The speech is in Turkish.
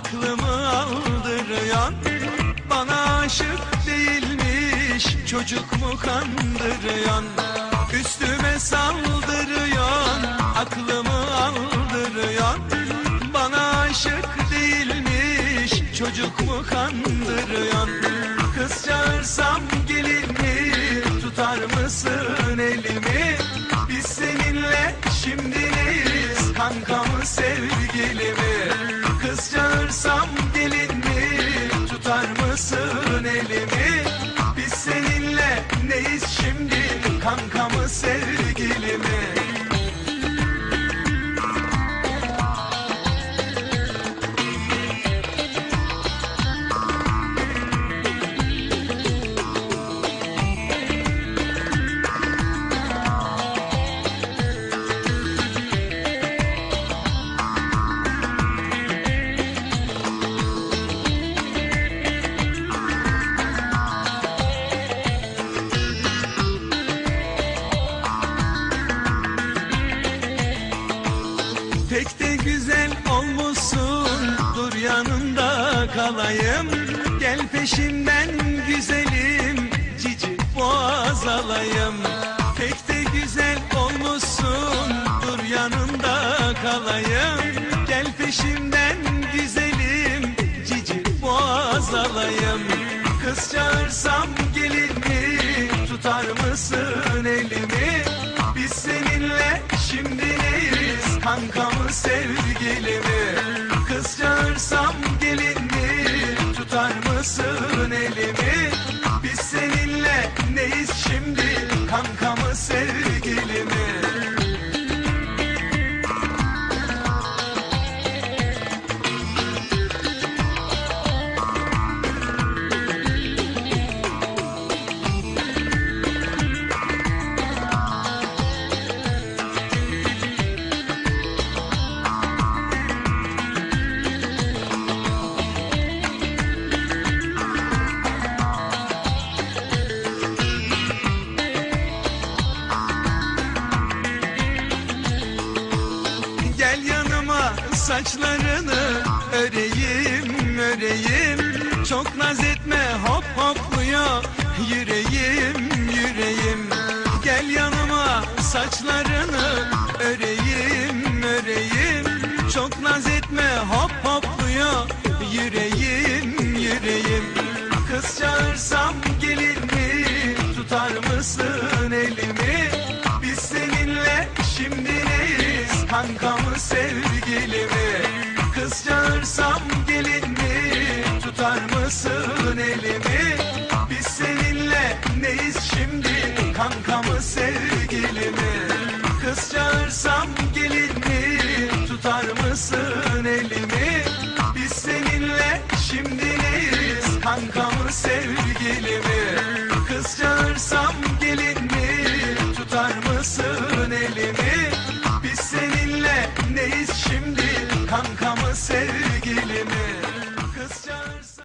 aklımı aldıryan Bana aşık değilmiş çocuk mu kandırıyan Üstüme saldırıyan aklımı aldırıyan Bana aşık değilmiş çocuk mu kandırıyan Kız çağırsam gelini tutar mısın elimi? Biz seninle şimdiniz kankamı sevgilimi Pek de güzel olmuşsun. Dur yanında kalayım. Gel peşimden güzelim. Cici boğaz alayım. Pek de güzel olmuşsun. Dur yanında kalayım. Gel peşimden güzelim. Cici boğaz alayım. Kız çağırsam gelir mi? Tutar mısın elimi? Biz seninle şimdi neyiz Kanka saçlarını öreyim öreyim. Çok naz etme hop hopluyor. Yüreğim yüreğim. Gel yanıma saçlarını öreyim öreyim. Çok naz etme hop hopluyor. Yüreğim yüreğim. Kız çağırsam gelir mi? Tutar mısın Kız çağırsam gelir mi tutar mısın elimi? Biz seninle neyiz şimdi kanka mı sevgili mi Kız çağırsam gelir mi tutar mısın elimi? Biz seninle şimdi neyiz kanka